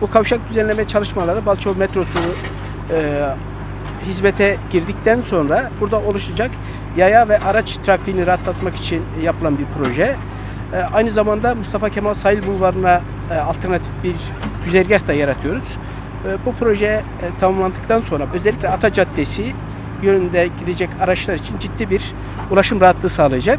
Bu kavşak düzenleme çalışmaları Balçova metrosu e, hizmete girdikten sonra burada oluşacak yaya ve araç trafiğini rahatlatmak için yapılan bir proje. E, aynı zamanda Mustafa Kemal Sahil Bulvarı'na e, alternatif bir güzergah da yaratıyoruz. E, bu proje e, tamamlandıktan sonra özellikle Ata Caddesi yönünde gidecek araçlar için ciddi bir ulaşım rahatlığı sağlayacak.